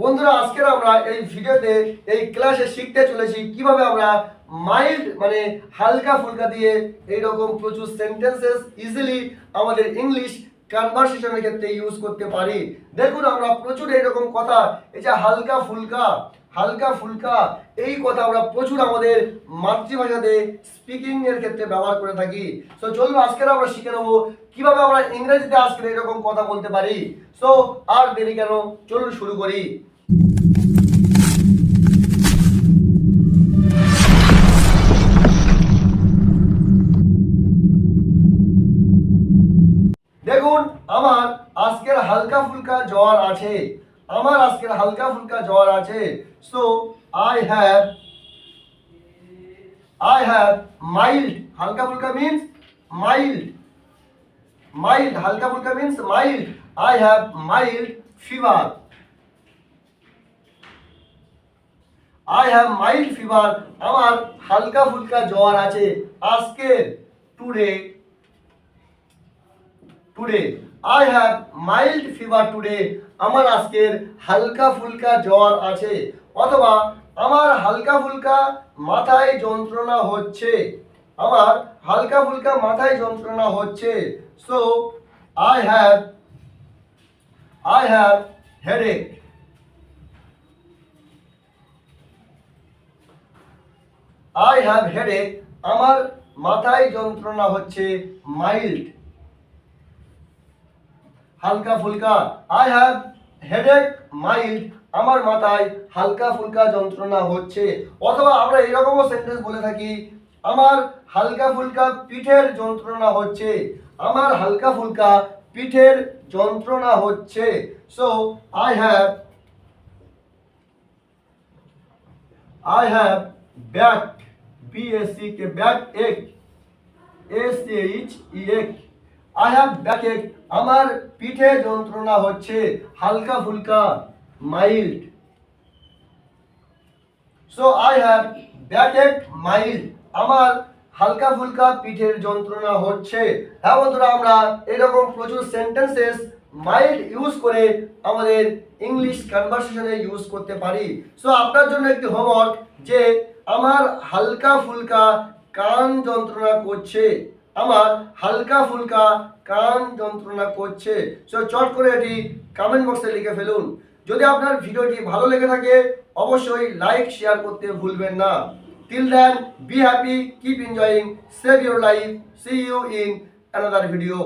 বন্ধুরা আমরা এই ভিডিওতে এই ক্লাসে শিখতে চলেছি কীভাবে আমরা মানে হালকা ফুলকা দিয়ে এইরকম প্রচুর সেন্টেন্সেস ইজিলি আমাদের ইংলিশ ক্ষেত্রে ইউজ করতে পারি। দেখুন, আমরা প্রচুর এইরকম কথা, এই যে হালকা ফুলকা হালকা ফুলকা, এই কথা আমরা প্রচুর আমাদের মাতৃভাষাতে স্পিকিং এর ক্ষেত্রে ব্যবহার করে থাকি। সো চলুন আজকে আমরা শিখে নেব কীভাবে আমরা ইংরেজিতে আজকে এরকম কথা বলতে পারি। সো আর দেরি কেন? চলুন শুরু করি। দেখুন, আমার আজকের হালকা ফুলকা জ্বর আছে। আমার আজকের হালকা ফুলকা জ্বর আছে so I have I have mild হালকা ফুলকা মিন্স মাইল্ড মাইল্ড হালকা ফুলকা means mild I have mild fever I have mild fever আমার হালকা ফুলকা জ্বর আছে আজকে today today I have mild fever today আমার আজকের হালকা ফুলকা জ্বর আছে। অথবা আমার হালকা ফুলকা মাথায় যন্ত্রণা হচ্ছে। আমার হালকা ফুলকা মাথায় যন্ত্রণা হচ্ছে। So I have I have headache I have headache আমার মাথায় যন্ত্রণা হচ্ছে মাইল্ড হালকা ফুলকা। আই হ্যাভ হেডেক মাইল্ড আমার মাথায় হালকা ফুলকা যন্ত্রণা হচ্ছে। অথবা আমরা এরকমও সেন্টেন্স বলে থাকি, আমার হালকা ফুলকা পিঠের যন্ত্রণা হচ্ছে। আমার হালকা ফুলকা পিঠের যন্ত্রণা হচ্ছে। So I have I have back B S C K back ache S H E ache I have bracket আমার পিঠে যন্ত্রণা হচ্ছে হালকা ফুলকা mild so I have backache mild আমার হালকা ফুলকা পিঠের যন্ত্রণা হচ্ছে। হ্যাঁ বন্ধুরা, আমরা এরকম প্রচুর সেন্টেন্সেস মাইল্ড ইউজ করে আমাদের ইংলিশ কনভারসেশনে ইউজ করতে পারি। সো আপনার জন্য একটি হোমওয়ার্ক যে আমার হালকা ফুলকা কান যন্ত্রণা করছে। আমার হালকা ফুলকা কান যন্ত্রণা করছে। সো চট করে এটি কমেন্ট বক্সে লিখে ফেলুন। যদি আপনার ভিডিওটি ভালো লেগে থাকে, অবশ্যই লাইক শেয়ার করতে ভুলবেন না। Till then be happy keep enjoying save your life see you in another video